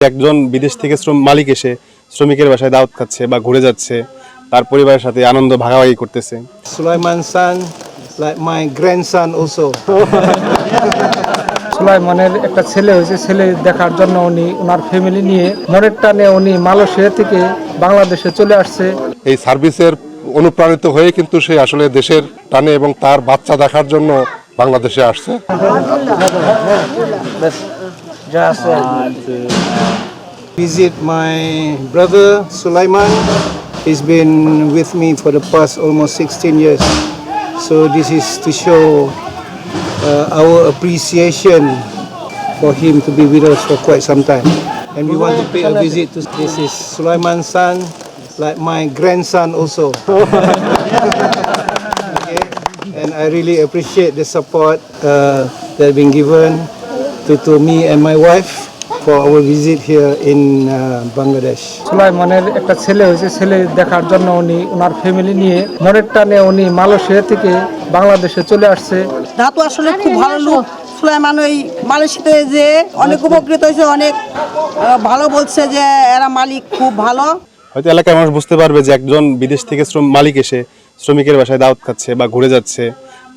একজন বিদেশ থেকে শ্রম মালিক এসে শ্রমিকের বাসায় দাওয়াত খাচ্ছে বা ঘুরে যাচ্ছে তার পরিবারের সাথে আনন্দ ভাগাভাগি করতেছে। Sulaiman son, like my grandson also. সুলাইমানের একটা ছেলে হয়েছে ছেলে দেখার জন্য উনি ওনার ফ্যামিলি নিয়ে মনের টানে উনি মালয়েশিয়া থেকে বাংলাদেশে চলে আসছে। এই সার্ভিসের অনুপ্রাণিত হয়ে কিন্তু সে আসলে দেশের টানে এবং তার বাচ্চা দেখার জন্য বাংলাদেশে আসছে। Visit my brother Sulaiman. He's been with me for the past almost 16 years. So this is to show uh, our appreciation for him to be with us for quite some time. And we want to pay a visit to this is Sulaiman's son, like my grandson also. okay? And I really appreciate the support uh, that been given to, to me and my wife for our visit here in uh, Bangladesh. সুলাইমানের একটা ছেলে হয়েছে ছেলে দেখার জন্য উনি ওনার family নিয়ে মনের টানে উনি মালয়েশিয়া থেকে বাংলাদেশে চলে আসছে। ধাতু আসলে খুব ভালো লোক। সুলাইমান ওই মালয়েশিয়াতে যে অনেক উপকৃত হয়েছে অনেক ভালো বলছে যে এরা মালিক খুব ভালো। হয়তো এলাকার মানুষ বুঝতে পারবে যে একজন বিদেশ থেকে শ্রম মালিক এসে শ্রমিকের বাসায় দাওয়াত খাচ্ছে বা ঘুরে যাচ্ছে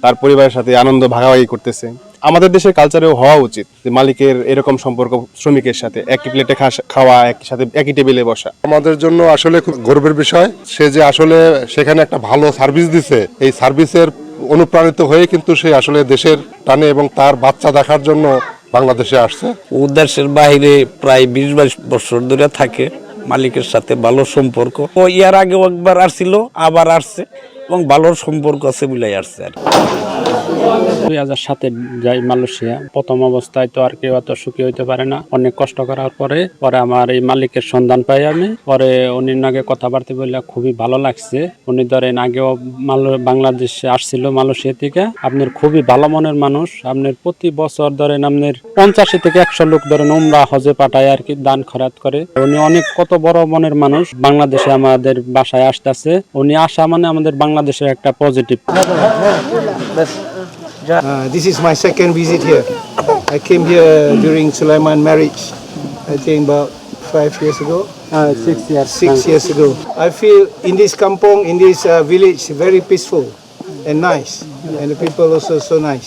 তার পরিবারের সাথে আনন্দ ভাগাভাগি করতেছে। আমাদের দেশের কালচারেও হওয়া উচিত যে মালিকের এরকম সম্পর্ক শ্রমিকের সাথে। একই প্লেটে খাওয়া একই সাথে একই টেবিলে বসা। আমাদের জন্য আসলে খুব গর্বের বিষয় সে যে আসলে সেখানে একটা ভালো সার্ভিস দিছে। এই সার্ভিসের অনুপ্রাণিত হয়ে কিন্তু সে আসলে দেশের টানে এবং তার বাচ্চা দেখার জন্য বাংলাদেশে আসছে। ও দেশের বাইরে প্রায় বিশ বাইশ বছর ধরে থাকে মালিকের সাথে ভালো সম্পর্ক। ও ইয়ার আগেও একবার আসছিল আবার আসছে। এবং ভালো সম্পর্ক আছে বলে আসছে আর দুই হাজার সাতে যাই মালয়েশিয়া, প্রথম অবস্থায় তো আর কেউ এত সুখী হইতে পারে না। অনেক কষ্ট করার পরে পরে আমার এই মালিকের সন্ধান পাই আমি। পরে উনির নাগে কথাবার্তা বললে খুবই ভালো লাগছে। উনি ধরেন আগেও বাংলাদেশে আসছিল মালয়েশিয়া থেকে। আপনার খুবই ভালো মনের মানুষ। আপনার প্রতি বছর ধরেন আপনার পঞ্চাশি থেকে একশো লোক ধরেন উমরা, হজে পাঠায় আর কি, দান খরাত করে। উনি অনেক কত বড় মনের মানুষ। বাংলাদেশে আমাদের বাসায় আসতেছে। উনি আসা মানে আমাদের বাংলাদেশের একটা positive Uh, this is my second visit here. I came here during Sulaiman marriage, I think about five years ago. Uh, six years. Six years ago. I feel in this kampong, in this uh, village, very peaceful and nice. And the people also so nice.